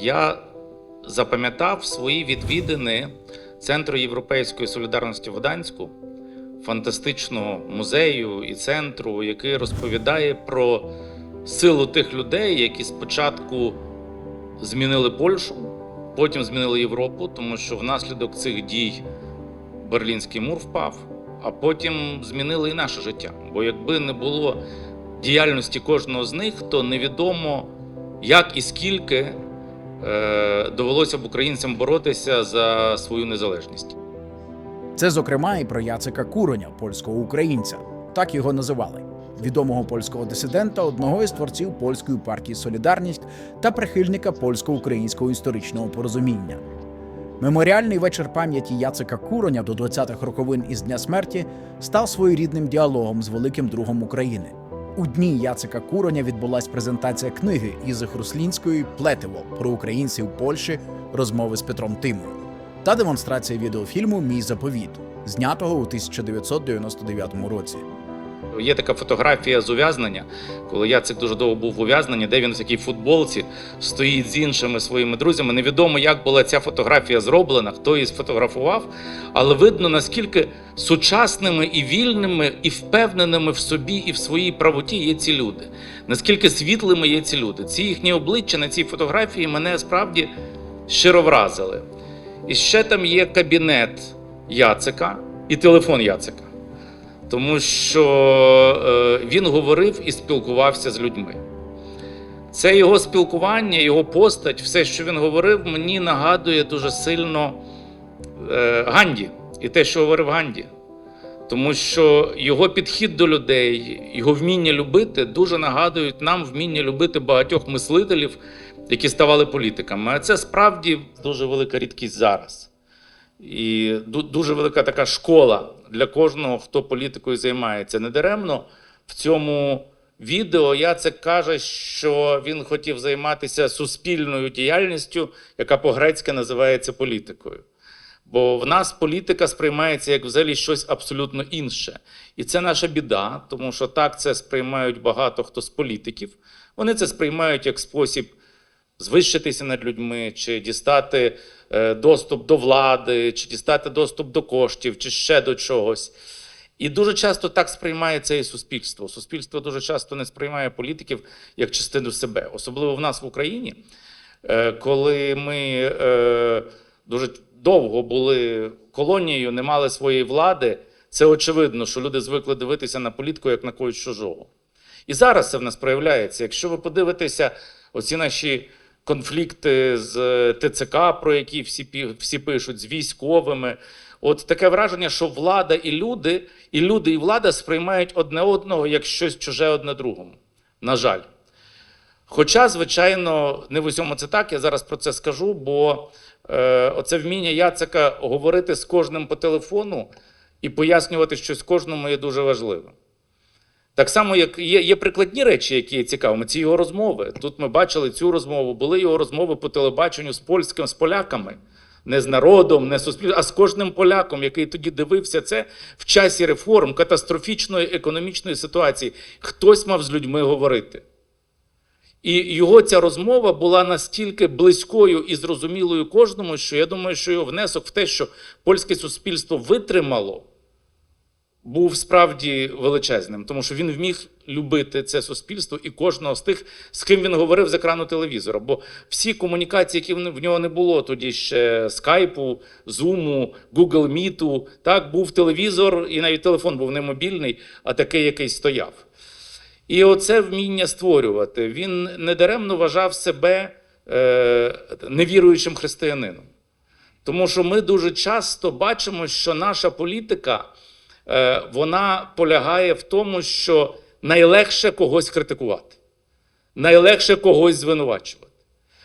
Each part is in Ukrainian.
я запам'ятав свої відвідини Центру Європейської солідарності в Гданську, фантастичного музею і центру, який розповідає про силу тих людей, які спочатку змінили Польщу, потім змінили Європу, тому що внаслідок цих дій Берлінський мур впав, а потім змінили і наше життя. Бо якби не було діяльності кожного з них, то невідомо, як і скільки довелося б українцям боротися за свою незалежність. Це, зокрема, і про Яцика Куроня, польського українця, так його називали, відомого польського дисидента, одного із творців польської партії Солідарність та прихильника польсько-українського історичного порозуміння. Меморіальний вечір пам'яті Яцика Куроня до 20-х роковин із дня смерті став своєрідним діалогом з великим другом України. У дні Яцика Куроня відбулася презентація книги Ізи Хруслінської Плетиво про українців Польщі розмови з Петром Тимою та демонстрація відеофільму Мій заповіт, знятого у 1999 році. Є така фотографія з ув'язнення, коли Яцик дуже довго був в ув'язненні, де він в такій футболці стоїть з іншими своїми друзями. Невідомо, як була ця фотографія зроблена, хто її сфотографував, але видно, наскільки сучасними і вільними, і впевненими в собі і в своїй правоті є ці люди. Наскільки світлими є ці люди. Ці їхні обличчя на цій фотографії мене справді щиро вразили. І ще там є кабінет Яцика і телефон Яцика тому що е, він говорив і спілкувався з людьми. Це його спілкування, його постать, все, що він говорив, мені нагадує дуже сильно е, Ганді і те, що говорив Ганді. Тому що його підхід до людей, його вміння любити дуже нагадують нам вміння любити багатьох мислителів, які ставали політиками. А це справді дуже велика рідкість зараз. І дуже велика така школа для кожного, хто політикою займається. Недаремно в цьому відео Яцек каже, що він хотів займатися суспільною діяльністю, яка по-грецьки називається політикою. Бо в нас політика сприймається як взагалі щось абсолютно інше. І це наша біда, тому що так це сприймають багато хто з політиків. Вони це сприймають як спосіб звищитися над людьми, чи дістати е, доступ до влади, чи дістати доступ до коштів, чи ще до чогось. І дуже часто так сприймає це і суспільство. Суспільство дуже часто не сприймає політиків як частину себе, особливо в нас в Україні, е, коли ми е, дуже довго були колонією, не мали своєї влади. Це очевидно, що люди звикли дивитися на політику як на когось чужого. І зараз це в нас проявляється. Якщо ви подивитеся, оці наші конфлікти з е, ТЦК, про які всі, всі пишуть, з військовими, от таке враження, що влада і люди, і люди, і влада сприймають одне одного як щось чуже одне другому. На жаль. Хоча, звичайно, не в усьому це так, я зараз про це скажу, бо е, оце вміння Яцика говорити з кожним по телефону і пояснювати щось кожному є дуже важливим. Так само, як є, є прикладні речі, які є цікавими. Ці його розмови. Тут ми бачили цю розмову, були його розмови по телебаченню з польським, з поляками. Не з народом, не з суспільством, а з кожним поляком, який тоді дивився це в часі реформ, катастрофічної економічної ситуації. Хтось мав з людьми говорити. І його ця розмова була настільки близькою і зрозумілою кожному, що я думаю, що його внесок в те, що польське суспільство витримало, був справді величезним, тому що він вміг любити це суспільство і кожного з тих, з ким він говорив з екрану телевізора. Бо всі комунікації, які в нього не було тоді ще скайпу, зуму, Google Meet, так був телевізор, і навіть телефон був не мобільний, а такий, який стояв. І оце вміння створювати. Він недаремно вважав себе е, невіруючим християнином. Тому що ми дуже часто бачимо, що наша політика вона полягає в тому, що найлегше когось критикувати, найлегше когось звинувачувати,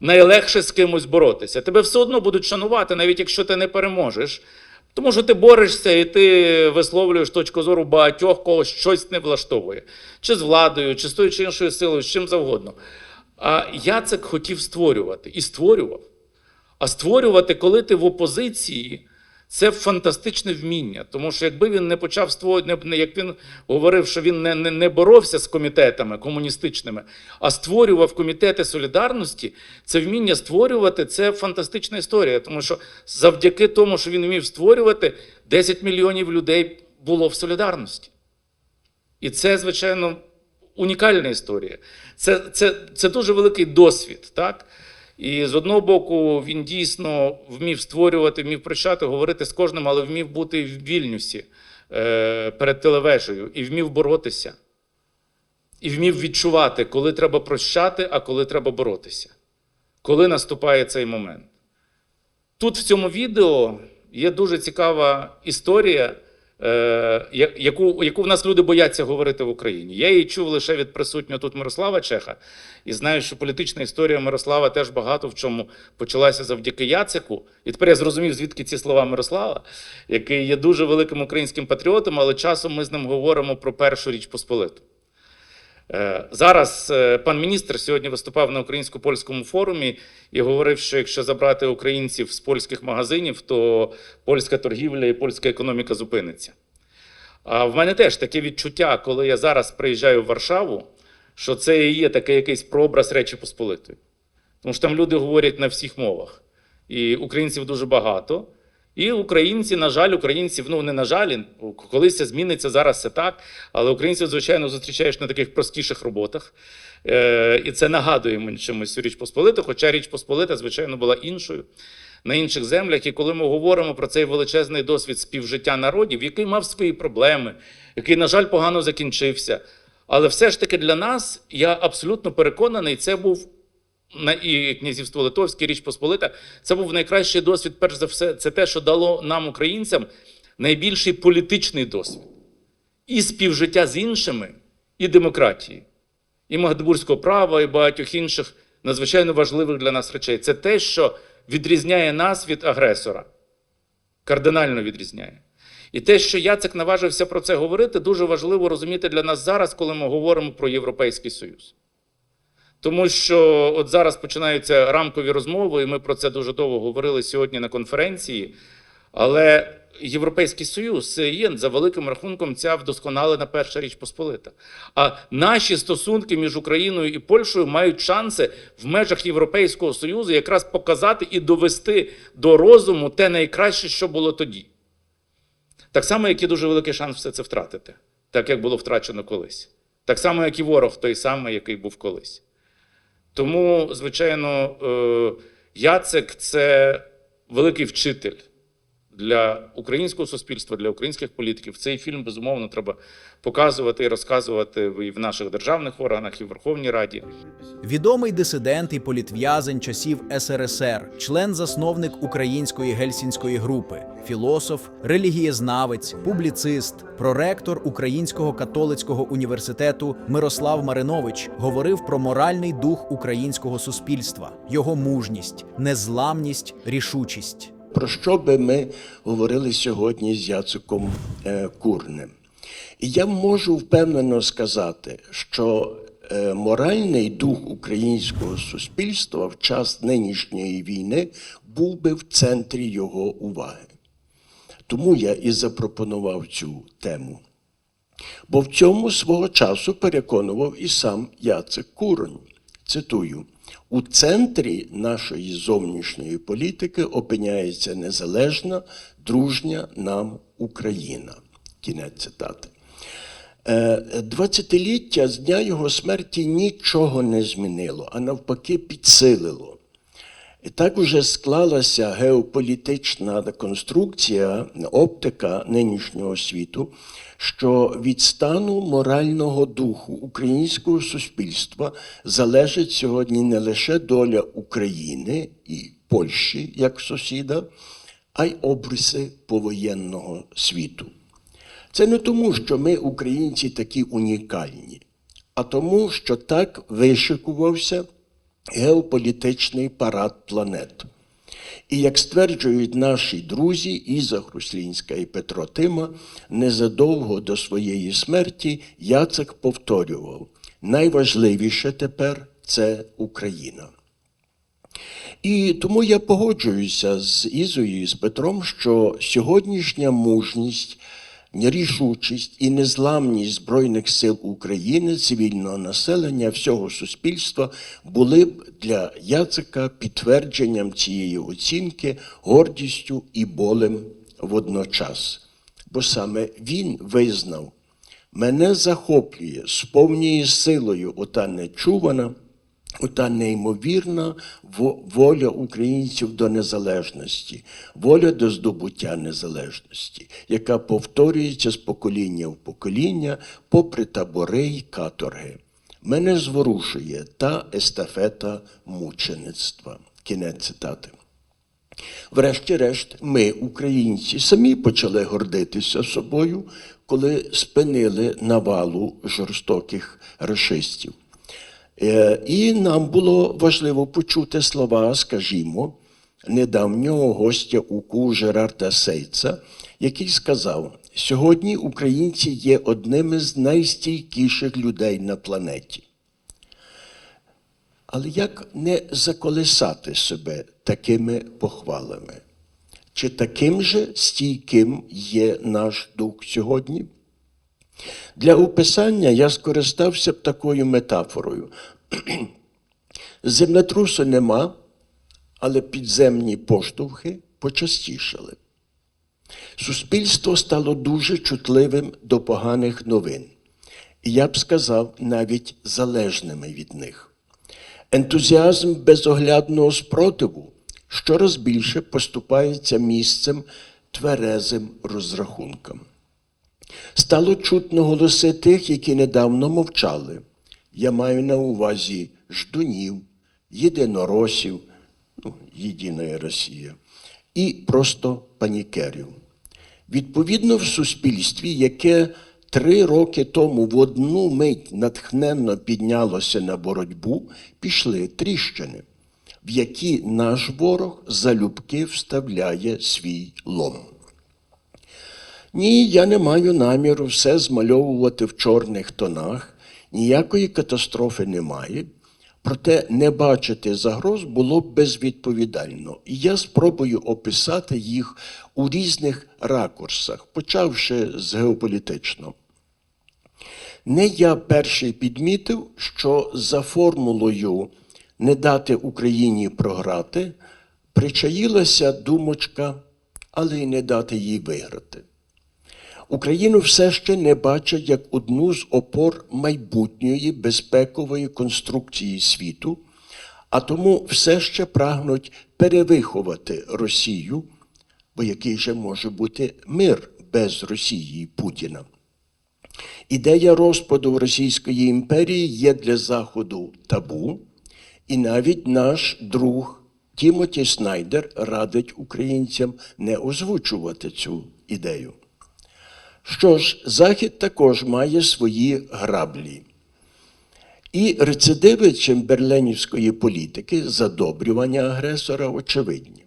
найлегше з кимось боротися. Тебе все одно будуть шанувати, навіть якщо ти не переможеш. Тому що ти борешся і ти висловлюєш точку зору багатьох, кого щось не влаштовує, чи з владою, чи з тою чи іншою силою, з чим завгодно. А Яцек хотів створювати і створював. А створювати, коли ти в опозиції, Це фантастичне вміння, тому що якби він не почав створювати, не, як він говорив, що він не, не, не боровся з комітетами комуністичними, а створював комітети солідарності, це вміння створювати це фантастична історія. Тому що завдяки тому, що він вмів створювати, 10 мільйонів людей було в солідарності. І це, звичайно, унікальна історія. Це, це, це дуже великий досвід. Так? І з одного боку, він дійсно вмів створювати, вмів прощати, говорити з кожним, але вмів бути в вільнюсі е, перед телевежею і вмів боротися. І вмів відчувати, коли треба прощати, а коли треба боротися. Коли наступає цей момент. Тут в цьому відео є дуже цікава історія, яку, яку в нас люди бояться говорити в Україні. Я її чув лише від присутнього тут Мирослава Чеха, і знаю, що політична історія Мирослава теж багато в чому почалася завдяки Яцику. І тепер я зрозумів, звідки ці слова Мирослава, який є дуже великим українським патріотом, але часом ми з ним говоримо про першу річ Посполиту. Е, Зараз е, пан міністр сьогодні виступав на українсько-польському форумі і говорив, що якщо забрати українців з польських магазинів, то польська торгівля і польська економіка зупиниться. А в мене теж таке відчуття, коли я зараз приїжджаю в Варшаву, що це і є такий якийсь прообраз Речі Посполитої. Тому що там люди говорять на всіх мовах. І українців дуже багато. І українці, на жаль, українців, ну не на жаль, колись це зміниться, зараз це так. Але українців, звичайно, зустрічаєш на таких простіших роботах. Е, і це нагадує мені чимось Річ Посполиту, хоча Річ Посполита, звичайно, була іншою на інших землях. І коли ми говоримо про цей величезний досвід співжиття народів, який мав свої проблеми, який, на жаль, погано закінчився. Але все ж таки для нас, я абсолютно переконаний, це був і князівство Литовське, Річ Посполита, це був найкращий досвід, перш за все, це те, що дало нам, українцям, найбільший політичний досвід. І співжиття з іншими, і демократії, і Магдебурзького права, і багатьох інших надзвичайно важливих для нас речей. Це те, що відрізняє нас від агресора. Кардинально відрізняє. І те, що Яцек наважився про це говорити, дуже важливо розуміти для нас зараз, коли ми говоримо про Європейський Союз. Тому що от зараз починаються рамкові розмови, і ми про це дуже довго говорили сьогодні на конференції. Але Європейський Союз є за великим рахунком ця вдосконалена перша річ Посполита. А наші стосунки між Україною і Польщею мають шанси в межах Європейського Союзу якраз показати і довести до розуму те найкраще, що було тоді. Так само, як і дуже великий шанс все це втратити, так як було втрачено колись. Так само, як і ворог той самий, який був колись. Тому, звичайно, е, Яцек це великий вчитель для українського суспільства, для українських політиків. Цей фільм, безумовно, треба показувати і розказувати і в наших державних органах, і в Верховній Раді. Відомий дисидент і політв'язень часів СРСР, член-засновник української гельсінської групи, філософ, релігієзнавець, публіцист, проректор Українського католицького університету Мирослав Маринович говорив про моральний дух українського суспільства, його мужність, незламність, рішучість. Про що би ми говорили сьогодні з Яциком е, Курнем? І я можу впевнено сказати, що е, моральний дух українського суспільства в час нинішньої війни був би в центрі його уваги. Тому я і запропонував цю тему. Бо в цьому свого часу переконував і сам Яцек Куронь. Цитую: у центрі нашої зовнішньої політики опиняється незалежна, дружня нам Україна. Кінець цитати. Е, Двадцятиліття з дня його смерті нічого не змінило, а навпаки, підсилило. І так уже склалася геополітична конструкція, оптика нинішнього світу, що від стану морального духу українського суспільства залежить сьогодні не лише доля України і Польщі як сусіда, а й обриси повоєнного світу. Це не тому, що ми, українці, такі унікальні, а тому, що так вишикувався геополітичний парад планет. І як стверджують наші друзі Іза Хруслінська і Петро Тима, незадовго до своєї смерті Яцек повторював: найважливіше тепер це Україна. І тому я погоджуюся з Ізою і з Петром, що сьогоднішня мужність, рішучість і незламність Збройних сил України, цивільного населення, всього суспільства були б для Яцика підтвердженням цієї оцінки, гордістю і болем водночас. Бо саме він визнав, мене захоплює, сповнює силою ота нечувана, ота неймовірна воля українців до незалежності, воля до здобуття незалежності, яка повторюється з покоління в покоління, попри табори й каторги. Мене зворушує та естафета мучеництва. Кінець цитати. Врешті-решт, ми, українці, самі почали гордитися собою, коли спинили навалу жорстоких рашистів. Е, І нам було важливо почути слова, скажімо, недавнього гостя УКУ Жерарда Сейца, який сказав: сьогодні українці є одними з найстійкіших людей на планеті. Але як не заколисати себе такими похвалами? Чи таким же стійким є наш дух сьогодні? Для описання я скористався б такою метафорою. Землетрусу нема, але підземні поштовхи почастішали. Суспільство стало дуже чутливим до поганих новин, і я б сказав, навіть залежними від них. Ентузіазм безоглядного спротиву щораз більше поступається місцем тверезим розрахункам. Стало чутно голоси тих, які недавно мовчали. Я маю на увазі ждунів, єдиноросів, ну, Єдина Росія, і просто панікерів. Відповідно, в суспільстві, яке три роки тому в одну мить натхненно піднялося на боротьбу, пішли тріщини, в які наш ворог залюбки вставляє свій лом. Ні, я не маю наміру все змальовувати в чорних тонах, ніякої катастрофи немає. Проте не бачити загроз було б безвідповідально. І я спробую описати їх у різних ракурсах, почавши з геополітичного. Не я перший підмітив, що за формулою не дати Україні програти причаїлася думочка, але й не дати їй виграти. Україну все ще не бачать як одну з опор майбутньої безпекової конструкції світу, а тому все ще прагнуть перевиховати Росію, бо який же може бути мир без Росії і Путіна. Ідея розпаду Російської імперії є для Заходу табу, і навіть наш друг Тімоті Снайдер радить українцям не озвучувати цю ідею. Що ж, Захід також має свої граблі. І рецидиви чемберленівської політики задобрювання агресора очевидні.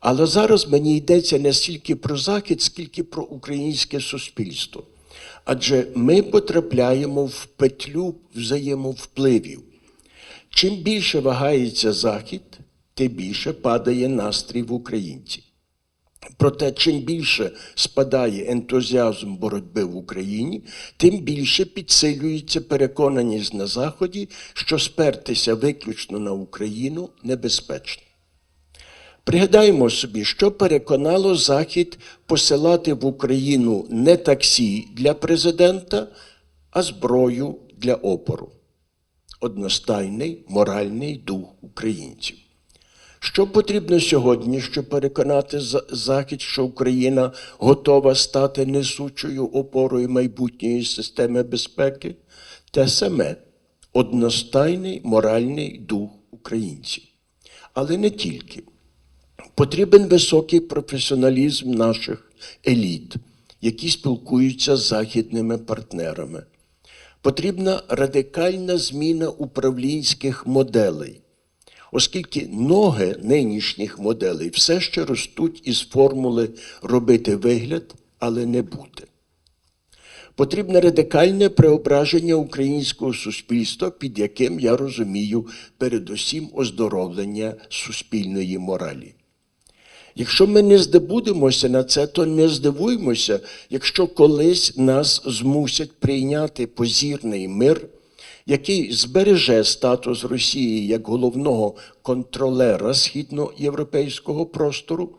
Але зараз мені йдеться не стільки про Захід, скільки про українське суспільство. Адже ми потрапляємо в петлю взаємовпливів. Чим більше вагається Захід, тим більше падає настрій в українців. Проте, чим більше спадає ентузіазм боротьби в Україні, тим більше підсилюється переконаність на Заході, що спертися виключно на Україну небезпечно. Пригадаємо собі, що переконало Захід посилати в Україну не таксі для президента, а зброю для опору. Одностайний моральний дух українців. Що потрібно сьогодні, щоб переконати Захід, що Україна готова стати несучою опорою майбутньої системи безпеки? Те саме одностайний моральний дух українців. Але не тільки. Потрібен високий професіоналізм наших еліт, які спілкуються з західними партнерами. Потрібна радикальна зміна управлінських моделей, оскільки ноги нинішніх моделей все ще ростуть із формули робити вигляд, але не бути. Потрібне радикальне преображення українського суспільства, під яким я розумію передусім оздоровлення суспільної моралі. Якщо ми не здобудемося на це, то не здивуємося, якщо колись нас змусять прийняти позірний мир, який збереже статус Росії як головного контролера східноєвропейського простору,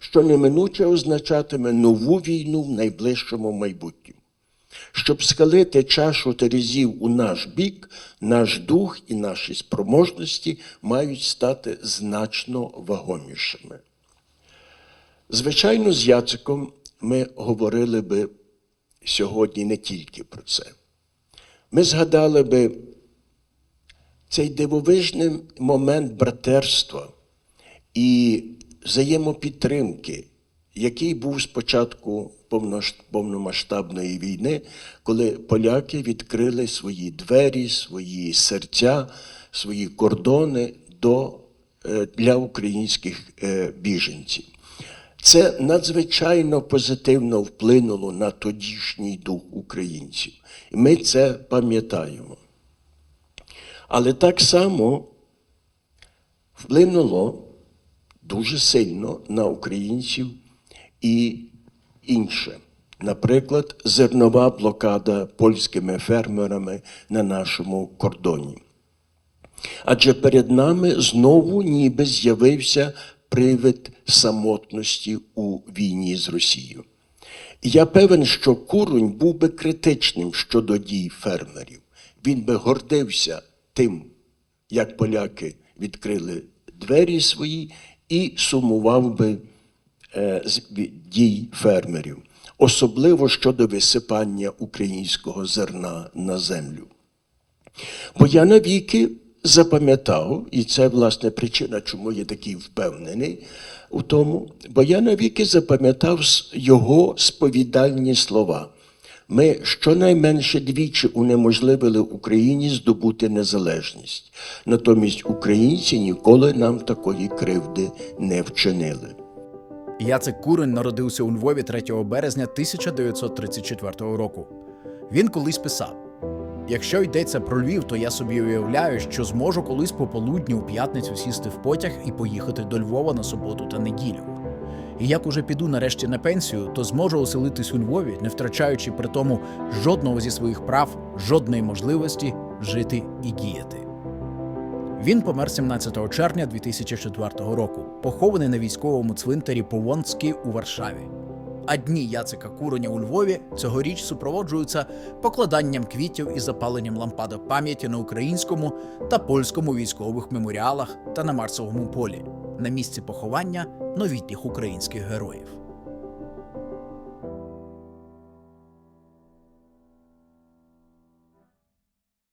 що неминуче означатиме нову війну в найближчому майбутньому. Щоб схилити чашу терезів у наш бік, наш дух і наші спроможності мають стати значно вагомішими. Звичайно, з Яциком ми говорили би сьогодні не тільки про це. Ми згадали би цей дивовижний момент братерства і взаємопідтримки, який був спочатку повномасштабної війни, коли поляки відкрили свої двері, свої серця, свої кордони до, е, для українських е, біженців. Це надзвичайно позитивно вплинуло на тодішній дух українців. І ми це пам'ятаємо. Але так само вплинуло дуже сильно на українців і інше. Наприклад, зернова блокада польськими фермерами на нашому кордоні. Адже перед нами знову ніби з'явився привид самотності у війні з Росією. Я певен, що Курунь був би критичним щодо дій фермерів. Він би гордився тим, як поляки відкрили двері свої, і сумував би е, дій фермерів, особливо щодо висипання українського зерна на землю. Бо я навіки запам'ятав, і це власне причина, чому я такий впевнений у тому, бо я навіки запам'ятав його сповідальні слова. Ми щонайменше двічі унеможливили Україні здобути незалежність. Натомість українці ніколи нам такої кривди не вчинили. Яцек Курень народився у Львові 3 березня 1934 року. Він колись писав: Якщо йдеться про Львів, то я собі уявляю, що зможу колись пополудні у п'ятницю сісти в потяг і поїхати до Львова на суботу та неділю. І як уже піду нарешті на пенсію, то зможу оселитись у Львові, не втрачаючи при тому жодного зі своїх прав, жодної можливості жити і діяти. Він помер 17 червня 2004 року, похований на військовому цвинтарі Повонський у Варшаві. А дні Яцика Куреня у Львові цьогоріч супроводжуються покладанням квітів і запаленням лампадок пам'яті на українському та польському військових меморіалах та на Марсовому полі на місці поховання новітніх українських героїв.